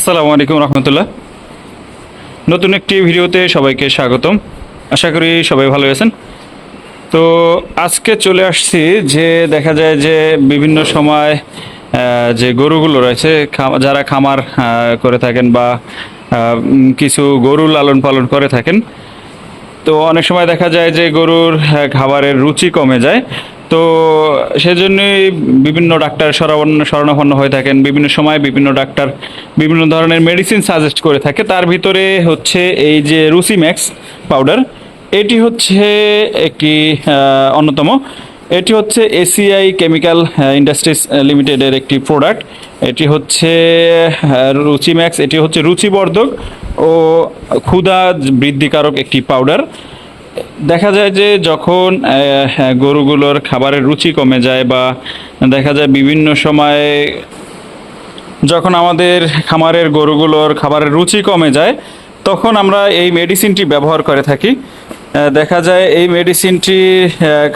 আসসালামু আলাইকুম রহমতুল্লাহ। নতুন একটি ভিডিওতে সবাইকে স্বাগতম। আশা করি সবাই ভালো আছেন। তো আজকে চলে আসছি যে দেখা যায় যে বিভিন্ন সময় যে গরুগুলো রয়েছে যারা খামার করে থাকেন বা কিছু গরু লালন পালন করে থাকেন, তো অনেক সময় দেখা যায় যে গরুর খাবারের রুচি কমে যায়। তো সেজন্যই বিভিন্ন ডাক্তার শরণাপন্ন শরণাপন্ন হয়ে থাকেন। বিভিন্ন সময় বিভিন্ন ডাক্তার বিভিন্ন ধরনের মেডিসিন সাজেস্ট করে থাকে। তার ভিতরে হচ্ছে এই যে রুসি ম্যাক্স পাউডার এটি হচ্ছে একটি অন্যতম। এটি হচ্ছে এসিআই কেমিক্যাল ইন্ডাস্ট্রিজ লিমিটেডের একটি প্রোডাক্ট এটি হচ্ছে রুচি ম্যাক্স এটি হচ্ছে রুচিবর্ধক ও ক্ষুধা বৃদ্ধিকারক একটি পাউডার দেখা যায় যে যখন হ্যাঁ, গরুগুলোর খাবারের রুচি কমে যায় বা দেখা যায় বিভিন্ন সময় যখন আমাদের খামারের গরুগুলোর খাবারের রুচি কমে যায় তখন আমরা এই মেডিসিনটি ব্যবহার করে থাকি। দেখা যায় এই মেডিসিনটি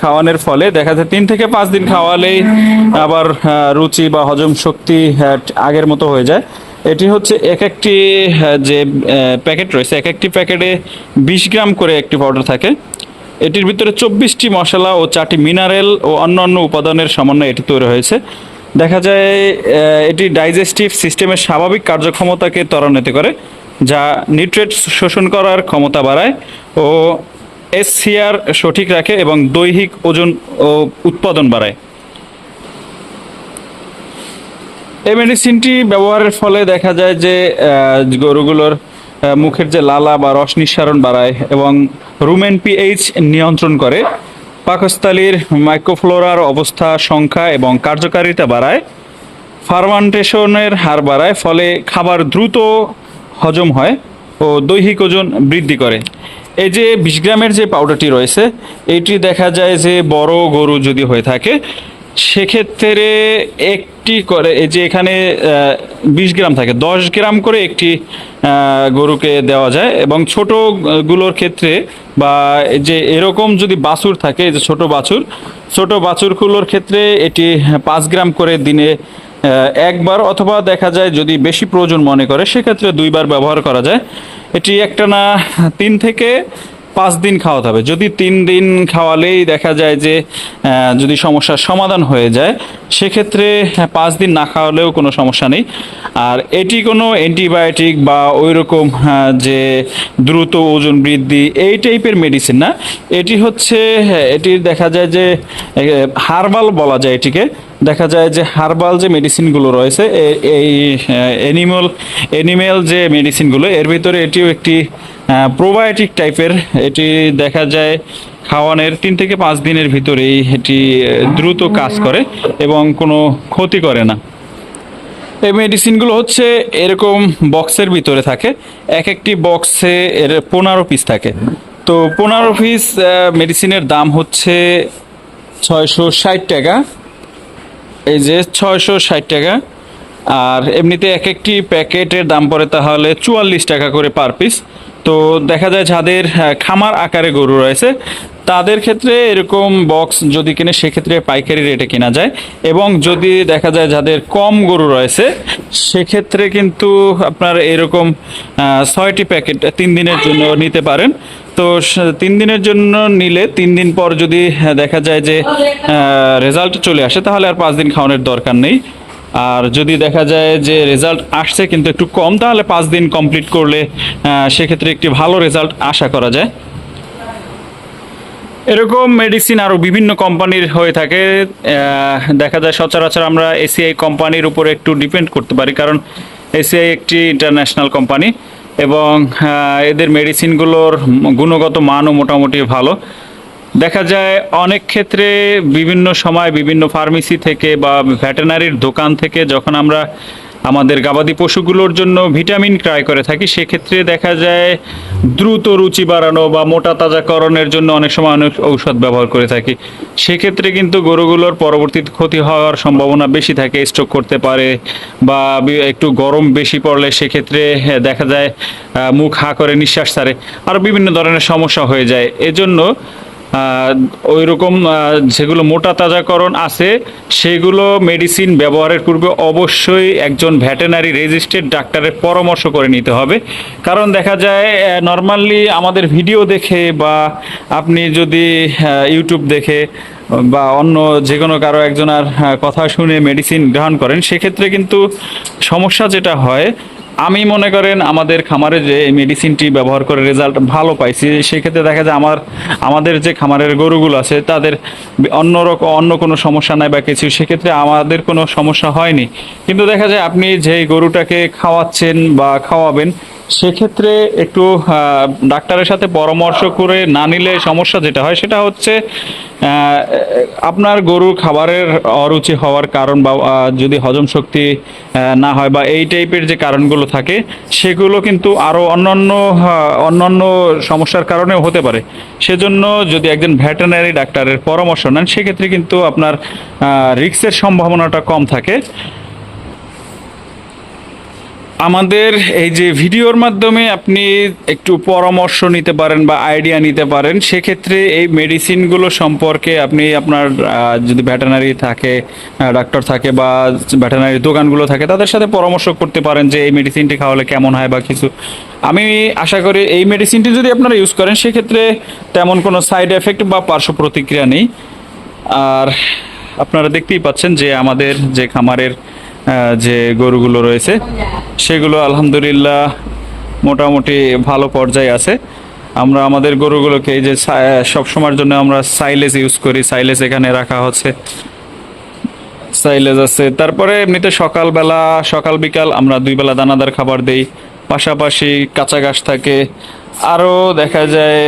খাওয়ানোর ফলে দেখা যায় তিন থেকে পাঁচ দিন খাওয়ালেই আবার রুচি বা হজম শক্তি আগের মতো হয়ে যায়। এটি হচ্ছে এক একটি যে প্যাকেট রয়েছে এক একটি প্যাকেটে বিশ গ্রাম করে একটি পাউডার থাকে। এটির ভিতরে চব্বিশটি মশলা ও চারটি মিনারেল ও অন্যান্য উপাদানের সমন্বয়ে এটি তৈরি হয়েছে। দেখা যায় এটি ডাইজেস্টিভ সিস্টেমের স্বাভাবিক কার্যক্ষমতাকে ত্বরান্বিত করে, যা নিউট্রেট শোষণ করার ক্ষমতা বাড়ায় ও এসসিআর সঠিক রাখে এবং দৈহিক ওজন ও উৎপাদন বাড়ায়। এই মেডিসিনটি ব্যবহারের ফলে দেখা যায় যে গরুগুলোর মুখের যে লালা বা রস নিঃসারণ বাড়ায় এবং রুমেন পিএইচ নিয়ন্ত্রণ করে। পাকস্থলীর মাইক্রোফ্লোরার অবস্থা, সংখ্যা এবং কার্যকারিতা বাড়ায়। ফার্মান্টেশনের হার বাড়ায়, ফলে খাবার দ্রুত হজম হয় ও দৈহিক ওজন বৃদ্ধি করে। এই যে বিশ গ্রামের যে পাউডারটি রয়েছে, এটি দেখা যায় যে বড় গরু যদি হয়ে থাকে, সেক্ষেত্রে একটি করে, এই যে এখানে বিশ গ্রাম থাকে, দশ গ্রাম করে একটি গরুকে দেওয়া যায় এবং ছোটগুলোর ক্ষেত্রে বা যে এরকম যদি বাছুর থাকে যে ছোট বাছুর, ছোট বাছুরগুলোর ক্ষেত্রে এটি পাঁচ গ্রাম করে দিনে একবার অথবা দেখা যায় যদি বেশি প্রয়োজন মনে করে, সেক্ষেত্রে দুইবার ব্যবহার করা যায়। এটি একটা না তিন থেকে পাঁচ দিন খাওয়াতে হবে। যদি তিন দিন খাওয়ালেই দেখা যায় যে যদি সমস্যার সমাধান হয়ে যায়, সেক্ষেত্রে পাঁচ দিন না খাওয়ালেও কোনো সমস্যা নেই। আর এটি কোনো অ্যান্টিবায়োটিক বা ওই রকম যে দ্রুত ওজন বৃদ্ধি, এই টাইপের মেডিসিন না। এটি হচ্ছে এটির দেখা যায় যে হার্বাল বলা যায় এটিকে। দেখা যায় যে হার্বাল যে মেডিসিনগুলো রয়েছে এই অ্যানিমাল অ্যানিমেল যে মেডিসিনগুলো, এর ভিতরে এটিও একটি প্রোবায়োটিক টাইপের এটি দেখা যায় খাওয়ানোর তিন থেকে পাঁচ দিনের ভিতরেই এটি দ্রুত কাজ করে এবং কোনো ক্ষতি করে না। এই মেডিসিনগুলো হচ্ছে এরকম বক্সের ভিতরে থাকে এক একটি বক্সে এর পনেরো পিস থাকে। তো পনেরো পিস মেডিসিনের দাম হচ্ছে ছয়শো ষাট টাকা। এই যে ছয়শো ষাট টাকা। আর এমনিতে এক একটি প্যাকেটের দাম পড়ে তাহলে চুয়াল্লিশ টাকা করে পার পিস। তো দেখা যায় যাদের খামার আকারে গরু রয়েছে, তাদের ক্ষেত্রে এরকম বক্স যদি কিনে, সেক্ষেত্রে পাইকারি রেটে কেনা যায়। এবং যদি দেখা যায় যাদের কম গরু রয়েছে, সেক্ষেত্রে কিন্তু আপনার এরকম ছয়টি প্যাকেট তিন দিনের জন্য নিতে পারেন। তো তিন দিনের জন্য নিলে তিন দিন পর যদি দেখা যায় যে রেজাল্ট চলে আসে, তাহলে আর পাঁচ দিন খাওয়ানোর দরকার নেই। আর যদি দেখা যায় যে রেজাল্ট আসছে কিন্তু একটু কম, তাহলে পাঁচ দিন কমপ্লিট করলে সেক্ষেত্রে একটি ভালো রেজাল্ট আশা করা যায়। এরকম মেডিসিন আরও বিভিন্ন কোম্পানির হয়ে থাকে। দেখা যায় সচরাচর আমরা এসিআই কোম্পানির উপরে একটু ডিপেন্ড করতে পারি, কারণ এসিআই একটি ইন্টারন্যাশনাল কোম্পানি এবং এদের মেডিসিনগুলোর গুণগত মানও মোটামুটি ভালো। দেখা যায় অনেক ক্ষেত্রে বিভিন্ন সময় বিভিন্ন ফার্মেসি থেকে বা ভেটেনারির দোকান থেকে যখন আমরা আমাদের গবাদি পশুগুলোর জন্য ভিটামিন ক্রয় করে থাকি সেক্ষেত্রে দেখা যায় দ্রুত রুচি বাড়ানো বা মোটা তাজাকরণের জন্য অনেক সময় অনেক ঔষধ ব্যবহার করে থাকি। সেক্ষেত্রে কিন্তু গরুগুলোর পরবর্তীতে ক্ষতি হওয়ার সম্ভাবনা বেশি থাকে স্ট্রোক করতে পারে বা একটু গরম বেশি পড়লে সেক্ষেত্রে হ্যাঁ, দেখা যায় মুখ হা করে নিঃশ্বাস ছাড়ে। আরও বিভিন্ন ধরনের সমস্যা হয়ে যায়। এজন্য ওই রকম যেগুলো মোটা তাজাকরণ আছে, সেগুলো মেডিসিন ব্যবহারের পূর্বে অবশ্যই একজন ভেটেনারি রেজিস্টার্ড ডাক্তারের পরামর্শ করে নিতে হবে। কারণ দেখা যায় নর্মালি আমাদের ভিডিও দেখে বা আপনি যদি ইউটিউব দেখে বা অন্য যে কোনো কারও একজনের কথা শুনে মেডিসিন গ্রহণ করেন, সেক্ষেত্রে কিন্তু সমস্যা যেটা হয় আমি মনে করেন আমাদের খামারে যে মেডিসিনটি ব্যবহার করে রেজাল্ট ভালো পাইছি, সেক্ষেত্রে দেখা যায় আমার, আমাদের যে খামারের গরুগুলো আছে, তাদের অন্য রকম অন্য কোনো সমস্যা নাই বা কিছু, সেক্ষেত্রে আমাদের কোনো সমস্যা হয়নি। কিন্তু দেখা যায় আপনি যেই গরুটাকে খাওয়াচ্ছেন বা খাওয়াবেন সেক্ষেত্রে একটু ডাক্তারের সাথে পরামর্শ করে না নিলে সমস্যা যেটা হয় সেটা হচ্ছে আপনার গরুর খাবারের অরুচি হওয়ার কারণ বা যদি হজম শক্তি না হয় বা এই টাইপের যে কারণগুলো থাকে, সেগুলো কিন্তু আরও অন্যান্য অন্যান্য সমস্যার কারণেও হতে পারে। সেজন্য যদি একজন ভেটেরিনারি ডাক্তারের পরামর্শ নেন, সেক্ষেত্রে কিন্তু আপনার রিক্সের সম্ভাবনাটা কম থাকে। আমাদের এই যে ভিডিওর মাধ্যমে আপনি একটু পরামর্শ নিতে পারেন বা আইডিয়া নিতে পারেন, সেক্ষেত্রে এই মেডিসিনগুলো সম্পর্কে আপনি আপনার যদি ভেটেনারি থাকে ডাক্তার থাকে বা ভেটেনারি দোকানগুলো থাকে, তাদের সাথে পরামর্শ করতে পারেন যে এই মেডিসিনটি খাওয়ালে কেমন হয় বা কিছু। আমি আশা করি এই মেডিসিনটি যদি আপনারা ইউজ করেন, সেক্ষেত্রে তেমন কোনো সাইড এফেক্ট বা পার্শ্ব প্রতিক্রিয়া নেই। আর আপনারা দেখতেই পাচ্ছেন যে আমাদের যে খামারের যে গরুগুলো রয়েছে, সেগুলো আলহামদুলিল্লাহ মোটামুটি ভালো পর্যায়ে আছে। আমরা আমাদের গরুগুলোকে এই যে সব সময়ের জন্য আমরা সাইলেজ ইউজ করি। সাইলেজ এখানে রাখা হচ্ছে। সাইলেজ আছে। তারপরে এমনিতে সকালবেলা, সকাল, বিকাল আমরা দুই বেলা দানাদার খাবার দেই। পাশাপাশি কাঁচা ঘাস থাকে। আরও দেখা যায়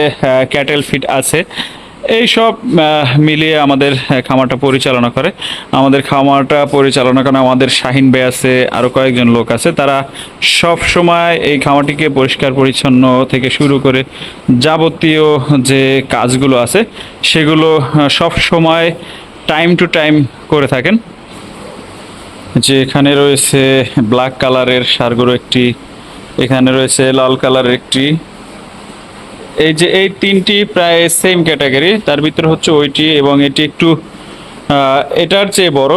ক্যাটেল ফিট আছে। এই সব মিলিয়ে আমাদের খামারটা পরিচালনা করে। আমাদের খামারটা পরিচালনা করে আমাদের শাহিন ভাই আছে আরও কয়েকজন লোক আছে। তারা সব সময় এই খামারটিকে পরিষ্কার পরিচ্ছন্ন থেকে শুরু করে যাবতীয় যে কাজগুলো আছে, সেগুলো সব সময় টাইম টু টাইম করে থাকেন। যে এখানে রয়েছে ব্ল্যাক কালারের সারগুলো একটি, এখানে রয়েছে লাল কালারের একটি এই যে এই তিনটি প্রায় সেম ক্যাটাগরি তার ভিতরে হচ্ছে ওইটি এবং এটি একটু এটার চেয়ে বড়।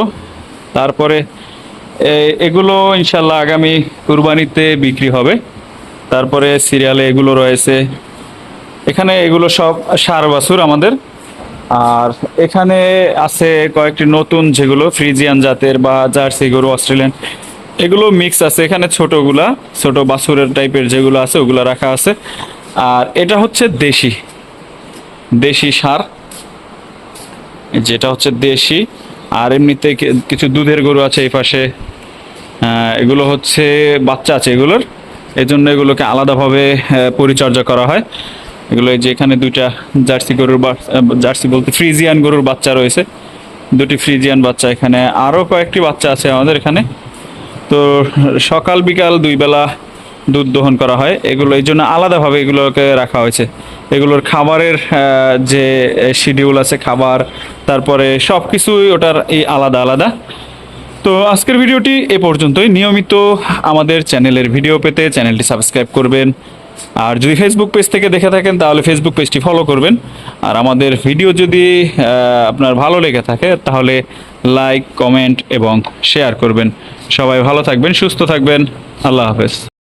তারপরে এগুলো ইনশাল্লাহ আগামী কুরবানিতে বিক্রি হবে। তারপরে সিরিয়ালে এগুলো রয়েছে। এখানে এগুলো সব সার বাছুর আমাদের। আর এখানে আছে কয়েকটি নতুন যেগুলো, ফ্রিজিয়ান জাতের বা জার্সি গরু, অস্ট্রেলিয়ান, এগুলো মিক্স আছে। এখানে ছোটগুলা, ছোট বাছুরের টাইপের যেগুলো আছে, ওগুলো রাখা আছে। আর এটা হচ্ছে দেশি দেশি সার। যেটা হচ্ছে দেশি, আর এমনিতে কিছু দুধের গরু আছে এই পাশে। এগুলো হচ্ছে বাচ্চা আছে এগুলোর। এই জন্য এগুলোকে আলাদাভাবে পরিচর্যা করা হয়। এগুলো এই যে এখানে দুইটা জার্সি গরুর জার্সি বলতে ফ্রিজিয়ান গরুর বাচ্চা রয়েছে। দুটি ফ্রিজিয়ান বাচ্চা এখানে। আরও কয়েকটি বাচ্চা আছে আমাদের এখানে। তো সকাল বিকাল দুই বেলা দুধ দহন করা হয়। এগুলো, এই জন্য আলাদাভাবে এগুলোকে রাখা হয়েছে। এগুলোর খাবারের যে শিডিউল আছে খাবার, তারপরে সব কিছুই ওটার এই আলাদা আলাদা। তো আজকের ভিডিওটি এ পর্যন্তই। নিয়মিত আমাদের চ্যানেলের ভিডিও পেতে চ্যানেলটি সাবস্ক্রাইব করবেন। আর যদি ফেসবুক পেজ থেকে দেখে থাকেন, তাহলে ফেসবুক পেজটি ফলো করবেন। আর আমাদের ভিডিও যদি আপনার ভালো লেগে থাকে, তাহলে লাইক কমেন্ট এবং শেয়ার করবেন। সবাই ভালো থাকবেন, সুস্থ থাকবেন। আল্লাহ হাফেজ।